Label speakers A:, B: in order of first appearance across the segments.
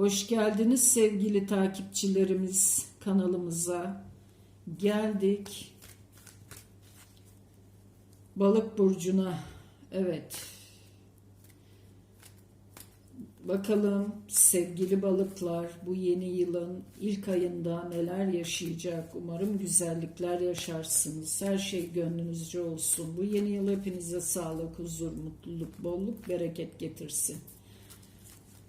A: Hoş geldiniz sevgili takipçilerimiz kanalımıza. Geldik. Balık burcuna. Evet. Bakalım sevgili balıklar bu yeni yılın ilk ayında neler yaşayacak? Umarım güzellikler yaşarsınız. Her şey gönlünüzce olsun. Bu yeni yıl hepinize sağlık, huzur, mutluluk, bolluk, bereket getirsin.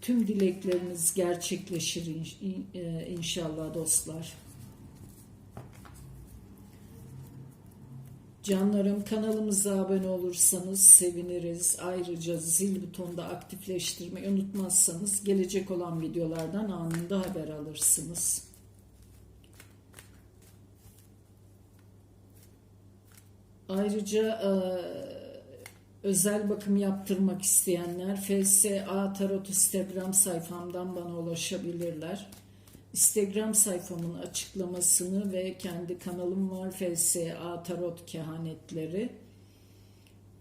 A: Tüm dilekleriniz gerçekleşir e, inşallah dostlar. Canlarım kanalımıza abone olursanız seviniriz. Ayrıca zil butonunda aktifleştirmeyi unutmazsanız gelecek olan videolardan anında haber alırsınız. Ayrıca e, özel bakım yaptırmak isteyenler FSA Tarot Instagram sayfamdan bana ulaşabilirler. Instagram sayfamın açıklamasını ve kendi kanalım var FSA Tarot Kehanetleri.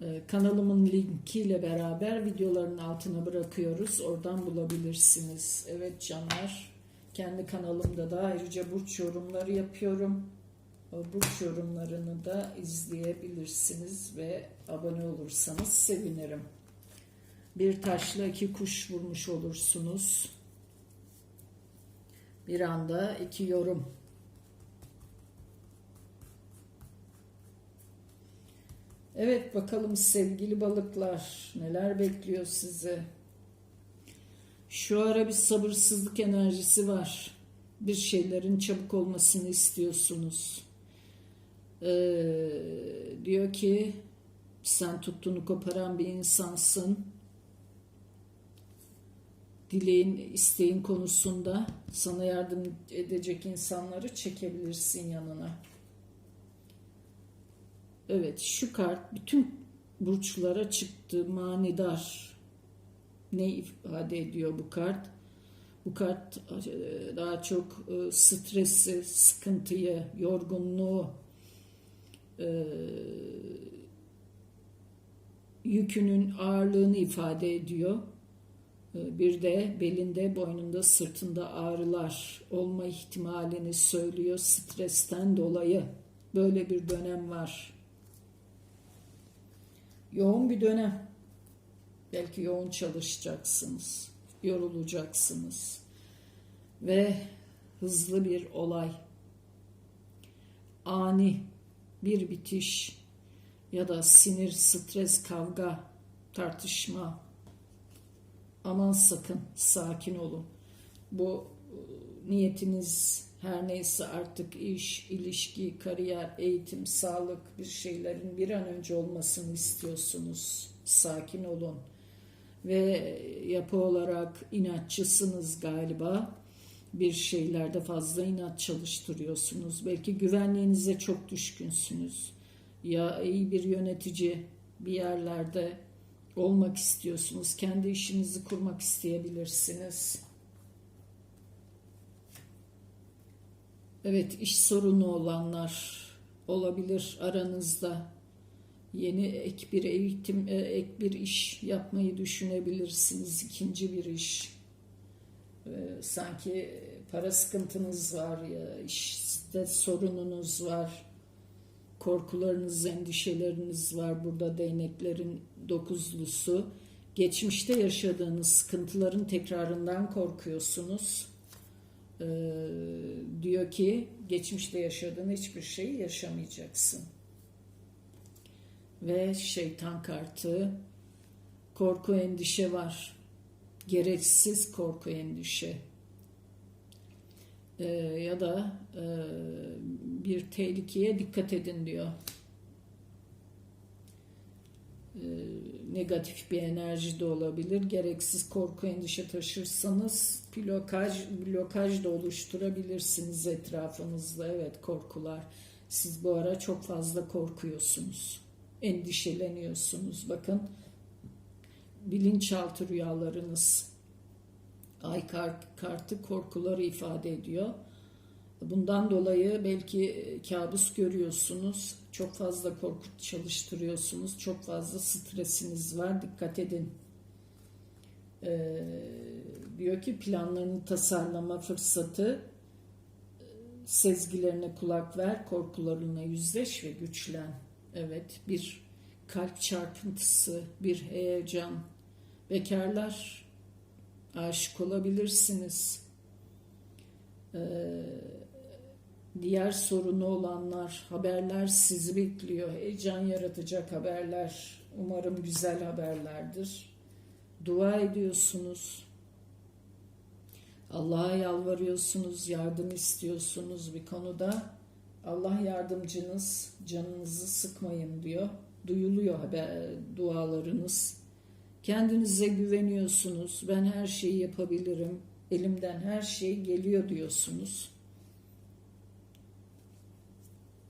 A: Ee, Kanalımın linkiyle beraber videoların altına bırakıyoruz. Oradan bulabilirsiniz. Evet canlar. Kendi kanalımda da ayrıca burç yorumları yapıyorum. O burç yorumlarını da izleyebilirsiniz ve abone olursanız sevinirim. Bir taşla iki kuş vurmuş olursunuz. Bir anda iki yorum. Evet bakalım sevgili balıklar neler bekliyor sizi. Şu ara bir sabırsızlık enerjisi var. Bir şeylerin çabuk olmasını istiyorsunuz. Ee, diyor ki sen tuttuğunu koparan bir insansın dileğin, isteğin konusunda sana yardım edecek insanları çekebilirsin yanına. Evet şu kart bütün burçlara çıktı. Manidar. Ne ifade ediyor bu kart? Bu kart e, daha çok e, stresi, sıkıntıyı, yorgunluğu, e, yükünün ağırlığını ifade ediyor. Bir de belinde, boynunda, sırtında ağrılar olma ihtimalini söylüyor stresten dolayı. Böyle bir dönem var. Yoğun bir dönem. Belki yoğun çalışacaksınız, yorulacaksınız ve hızlı bir olay, ani bir bitiş ya da sinir, stres, kavga, tartışma, aman sakın sakin olun. Bu e, niyetiniz her neyse artık iş, ilişki, kariyer, eğitim, sağlık bir şeylerin bir an önce olmasını istiyorsunuz. Sakin olun. Ve yapı olarak inatçısınız galiba. Bir şeylerde fazla inat çalıştırıyorsunuz. Belki güvenliğinize çok düşkünsünüz. Ya iyi bir yönetici bir yerlerde olmak istiyorsunuz. Kendi işinizi kurmak isteyebilirsiniz. Evet, iş sorunu olanlar olabilir aranızda. Yeni ek bir eğitim, e, ek bir iş yapmayı düşünebilirsiniz. İkinci bir iş. Ee, Sanki para sıkıntınız var ya, işte sorununuz var korkularınız, endişeleriniz var. Burada değneklerin dokuzlusu. Geçmişte yaşadığınız sıkıntıların tekrarından korkuyorsunuz. Ee, diyor ki geçmişte yaşadığın hiçbir şeyi yaşamayacaksın. Ve şeytan kartı korku endişe var. Gereksiz korku endişe. Ee, ya da e, bir tehlikeye dikkat edin diyor. Ee, negatif bir enerji de olabilir. Gereksiz korku endişe taşırsanız blokaj, blokaj da oluşturabilirsiniz etrafınızda. Evet korkular. Siz bu ara çok fazla korkuyorsunuz. Endişeleniyorsunuz. Bakın bilinçaltı rüyalarınız ay kart, kartı korkuları ifade ediyor. Bundan dolayı belki kabus görüyorsunuz. Çok fazla korku çalıştırıyorsunuz. Çok fazla stresiniz var. Dikkat edin. Ee, diyor ki planlarını tasarlama fırsatı e, sezgilerine kulak ver, korkularına yüzleş ve güçlen. Evet, bir kalp çarpıntısı, bir heyecan. Bekarlar aşık olabilirsiniz. Ee, diğer sorunu olanlar, haberler sizi bekliyor. Heyecan yaratacak haberler. Umarım güzel haberlerdir. Dua ediyorsunuz. Allah'a yalvarıyorsunuz, yardım istiyorsunuz bir konuda. Allah yardımcınız, canınızı sıkmayın diyor. Duyuluyor haber, dualarınız. Kendinize güveniyorsunuz. Ben her şeyi yapabilirim. Elimden her şey geliyor diyorsunuz.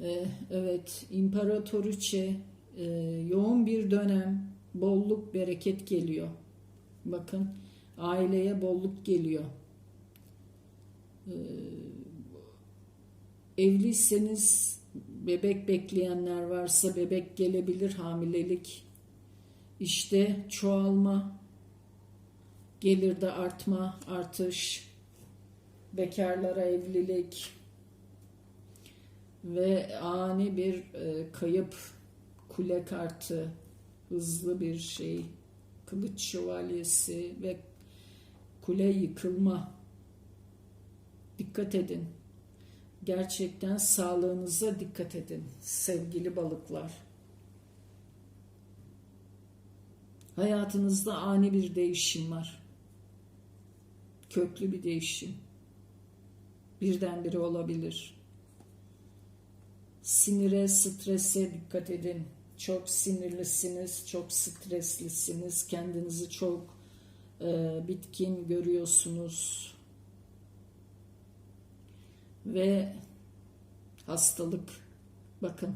A: Ee, evet, İmparatoriçe e, yoğun bir dönem bolluk bereket geliyor. Bakın aileye bolluk geliyor. Ee, evliyseniz bebek bekleyenler varsa bebek gelebilir hamilelik. İşte çoğalma, gelirde artma, artış, bekarlara evlilik ve ani bir e, kayıp kule kartı, hızlı bir şey, kılıç şövalyesi ve kule yıkılma. Dikkat edin. Gerçekten sağlığınıza dikkat edin sevgili balıklar. Hayatınızda ani bir değişim var. Köklü bir değişim. Birdenbire olabilir. Sinire, strese dikkat edin. Çok sinirlisiniz, çok streslisiniz. Kendinizi çok e, bitkin görüyorsunuz. Ve hastalık. Bakın,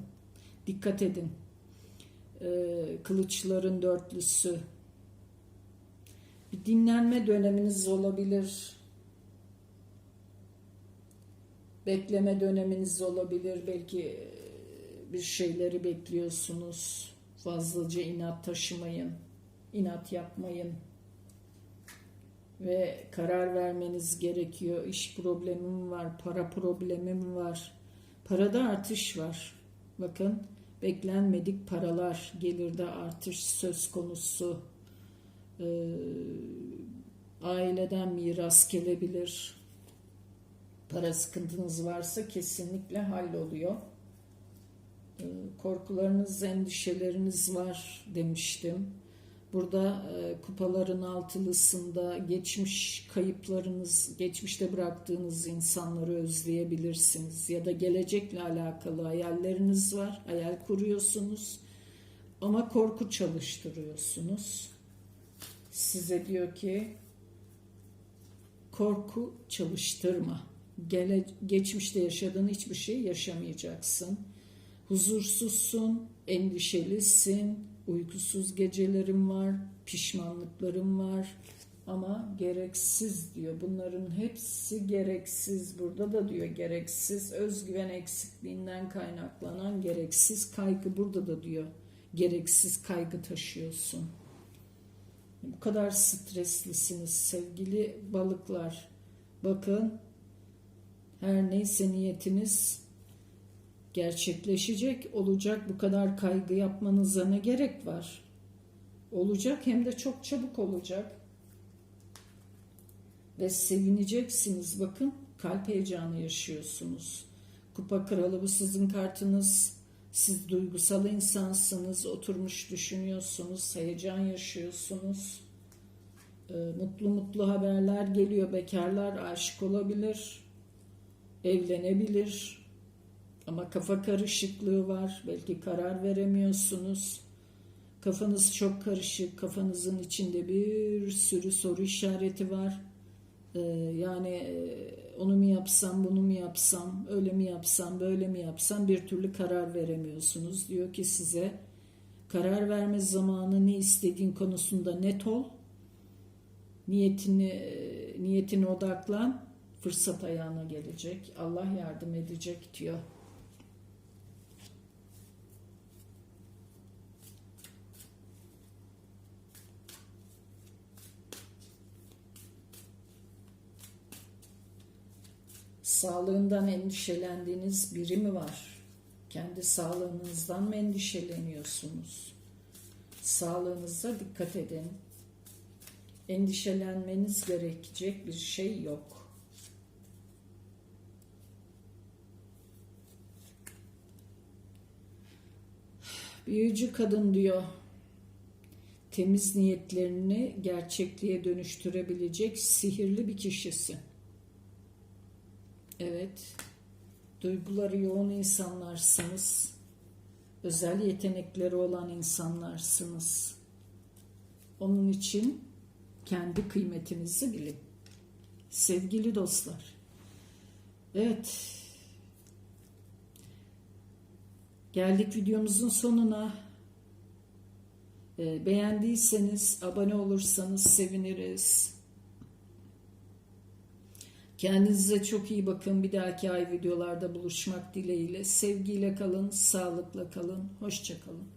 A: dikkat edin e, kılıçların dörtlüsü. Bir dinlenme döneminiz olabilir. Bekleme döneminiz olabilir. Belki e, bir şeyleri bekliyorsunuz. Fazlaca inat taşımayın. inat yapmayın. Ve karar vermeniz gerekiyor. İş problemim var, para problemim var. Parada artış var. Bakın beklenmedik paralar gelirde artış söz konusu. Ee, aileden miras gelebilir. Para sıkıntınız varsa kesinlikle halloluyor. Ee, korkularınız, endişeleriniz var demiştim. Burada e, kupaların altılısında geçmiş kayıplarınız, geçmişte bıraktığınız insanları özleyebilirsiniz. Ya da gelecekle alakalı hayalleriniz var, hayal kuruyorsunuz. Ama korku çalıştırıyorsunuz. Size diyor ki korku çalıştırma. Gele, geçmişte yaşadığın hiçbir şey yaşamayacaksın. Huzursuzsun, endişelisin, uykusuz gecelerim var, pişmanlıklarım var ama gereksiz diyor. Bunların hepsi gereksiz. Burada da diyor gereksiz özgüven eksikliğinden kaynaklanan gereksiz kaygı burada da diyor. Gereksiz kaygı taşıyorsun. Bu kadar streslisiniz sevgili balıklar. Bakın her neyse niyetiniz gerçekleşecek, olacak. Bu kadar kaygı yapmanıza ne gerek var? Olacak hem de çok çabuk olacak. Ve sevineceksiniz. Bakın kalp heyecanı yaşıyorsunuz. Kupa kralı bu sizin kartınız. Siz duygusal insansınız. Oturmuş düşünüyorsunuz. Heyecan yaşıyorsunuz. Ee, mutlu mutlu haberler geliyor. Bekarlar aşık olabilir. Evlenebilir ama kafa karışıklığı var. Belki karar veremiyorsunuz. Kafanız çok karışık. Kafanızın içinde bir sürü soru işareti var. Ee, yani e, onu mu yapsam, bunu mu yapsam, öyle mi yapsam, böyle mi yapsam bir türlü karar veremiyorsunuz. Diyor ki size karar verme zamanı ne istediğin konusunda net ol. Niyetini e, niyetine odaklan. Fırsat ayağına gelecek. Allah yardım edecek diyor. Sağlığından endişelendiğiniz biri mi var? Kendi sağlığınızdan mı endişeleniyorsunuz? Sağlığınıza dikkat edin. Endişelenmeniz gerekecek bir şey yok. Büyücü kadın diyor. Temiz niyetlerini gerçekliğe dönüştürebilecek sihirli bir kişisi. Evet. Duyguları yoğun insanlarsınız. Özel yetenekleri olan insanlarsınız. Onun için kendi kıymetinizi bilin. Sevgili dostlar. Evet. Geldik videomuzun sonuna. Ee, Beğendiyseniz abone olursanız seviniriz. Kendinize çok iyi bakın. Bir dahaki ay videolarda buluşmak dileğiyle. Sevgiyle kalın, sağlıkla kalın. Hoşçakalın.